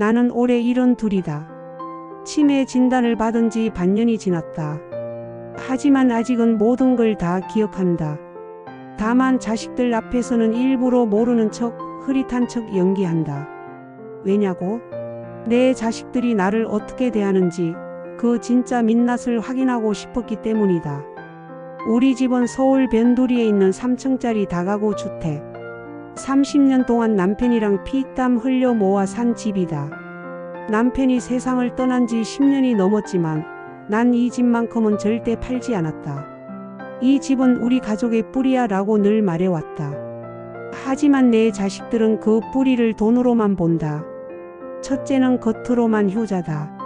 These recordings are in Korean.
나는 올해 일흔 둘이다. 치매 진단을 받은 지 반년이 지났다. 하지만 아직은 모든 걸 다 기억한다. 다만 자식들 앞에서는 일부러 모르는 척 흐릿한 척 연기한다. 왜냐고? 내 자식들이 나를 어떻게 대하는지 그 진짜 민낯을 확인하고 싶었기 때문이다. 우리 집은 서울 변두리에 있는 3층짜리 다가구 주택. 30년 동안 남편이랑 피땀 흘려 모아 산 집이다. 남편이 세상을 떠난 지 10년이 넘었지만 난 이 집만큼은 절대 팔지 않았다. 이 집은 우리 가족의 뿌리야 라고 늘 말해왔다. 하지만 내 자식들은 그 뿌리를 돈으로만 본다. 첫째는 겉으로만 효자다.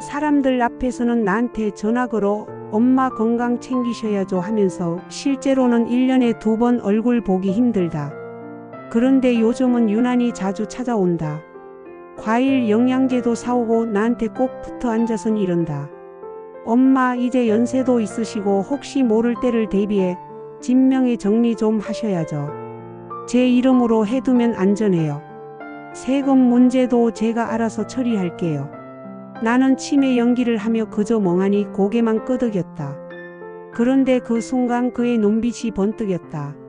사람들 앞에서는 나한테 전화 걸어 엄마 건강 챙기셔야죠 하면서 실제로는 1년에 두 번 얼굴 보기 힘들다. 그런데 요즘은 유난히 자주 찾아온다. 과일 영양제도 사오고 나한테 꼭 붙어 앉아선 이런다. 엄마 이제 연세도 있으시고 혹시 모를 때를 대비해 진명의 정리 좀 하셔야죠. 제 이름으로 해두면 안전해요. 세금 문제도 제가 알아서 처리할게요. 나는 치매 연기를 하며 그저 멍하니 고개만 끄덕였다. 그런데 그 순간 그의 눈빛이 번뜩였다.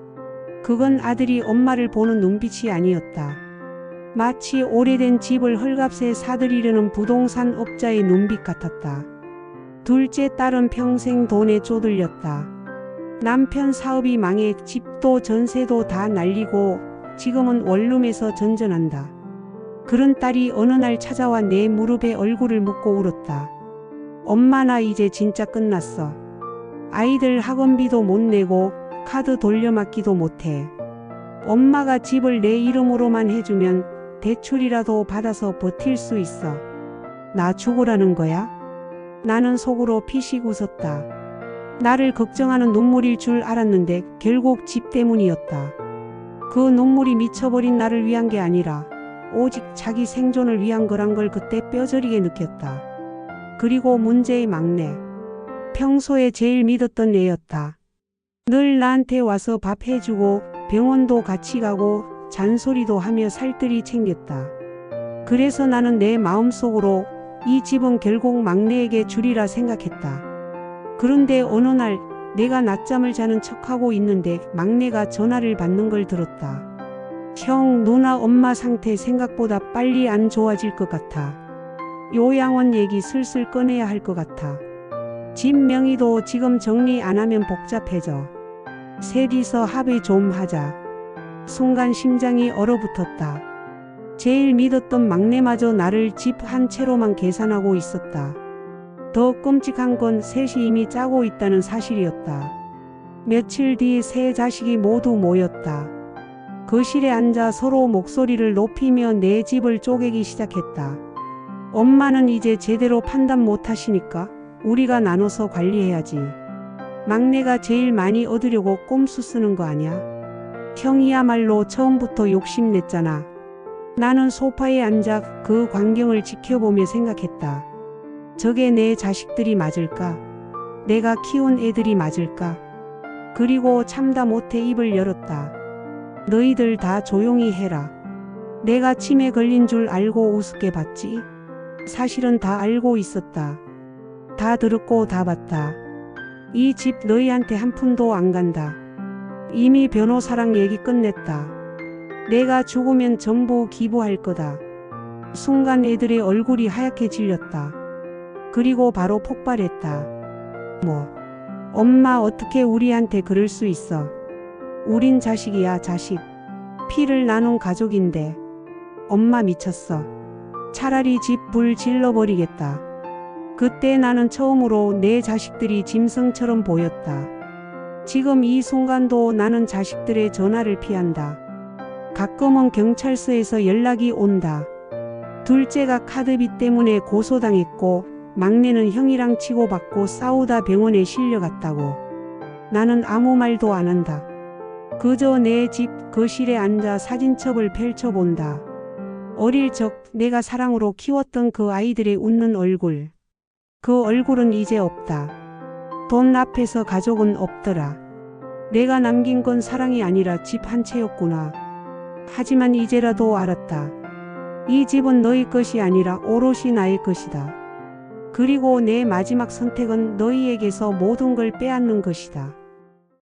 그건 아들이 엄마를 보는 눈빛이 아니었다. 마치 오래된 집을 헐값에 사들이려는 부동산 업자의 눈빛 같았다. 둘째 딸은 평생 돈에 쪼들렸다. 남편 사업이 망해 집도 전세도 다 날리고 지금은 원룸에서 전전한다. 그런 딸이 어느 날 찾아와 내 무릎에 얼굴을 묻고 울었다. 엄마 나 이제 진짜 끝났어. 아이들 학원비도 못 내고 카드 돌려막기도 못해. 엄마가 집을 내 이름으로만 해주면 대출이라도 받아서 버틸 수 있어. 나 죽으라는 거야? 나는 속으로 피식 웃었다. 나를 걱정하는 눈물일 줄 알았는데 결국 집 때문이었다. 그 눈물이 미쳐버린 나를 위한 게 아니라 오직 자기 생존을 위한 거란 걸 그때 뼈저리게 느꼈다. 그리고 문제의 막내. 평소에 제일 믿었던 애였다. 늘 나한테 와서 밥 해주고 병원도 같이 가고 잔소리도 하며 살뜰히 챙겼다. 그래서 나는 내 마음속으로 이 집은 결국 막내에게 주리라 생각했다. 그런데 어느 날 내가 낮잠을 자는 척하고 있는데 막내가 전화를 받는 걸 들었다. 형, 누나, 엄마 상태 생각보다 빨리 안 좋아질 것 같아. 요양원 얘기 슬슬 꺼내야 할 것 같아. 집 명의도 지금 정리 안 하면 복잡해져. 셋이서 합의 좀 하자. 순간 심장이 얼어붙었다. 제일 믿었던 막내마저 나를 집 한 채로만 계산하고 있었다. 더 끔찍한 건 셋이 이미 짜고 있다는 사실이었다. 며칠 뒤 세 자식이 모두 모였다. 거실에 앉아 서로 목소리를 높이며 내 집을 쪼개기 시작했다. 엄마는 이제 제대로 판단 못 하시니까 우리가 나눠서 관리해야지. 막내가 제일 많이 얻으려고 꼼수 쓰는 거 아니야? 형이야말로 처음부터 욕심냈잖아. 나는 소파에 앉아 그 광경을 지켜보며 생각했다. 저게 내 자식들이 맞을까? 내가 키운 애들이 맞을까? 그리고 참다 못해 입을 열었다. 너희들 다 조용히 해라. 내가 치매 걸린 줄 알고 우습게 봤지? 사실은 다 알고 있었다. 다 들었고 다 봤다. 이 집 너희한테 한 푼도 안 간다. 이미 변호사랑 얘기 끝냈다. 내가 죽으면 전부 기부할 거다. 순간 애들의 얼굴이 하얗게 질렸다. 그리고 바로 폭발했다. 뭐, 엄마 어떻게 우리한테 그럴 수 있어? 우린 자식이야, 자식. 피를 나눈 가족인데. 엄마 미쳤어. 차라리 집 불 질러버리겠다. 그때 나는 처음으로 내 자식들이 짐승처럼 보였다. 지금 이 순간도 나는 자식들의 전화를 피한다. 가끔은 경찰서에서 연락이 온다. 둘째가 카드비 때문에 고소당했고 막내는 형이랑 치고받고 싸우다 병원에 실려갔다고. 나는 아무 말도 안 한다. 그저 내 집 거실에 앉아 사진첩을 펼쳐본다. 어릴 적 내가 사랑으로 키웠던 그 아이들의 웃는 얼굴. 그 얼굴은 이제 없다. 돈 앞에서 가족은 없더라. 내가 남긴 건 사랑이 아니라 집 한 채였구나. 하지만 이제라도 알았다. 이 집은 너희 것이 아니라 오롯이 나의 것이다. 그리고 내 마지막 선택은 너희에게서 모든 걸 빼앗는 것이다.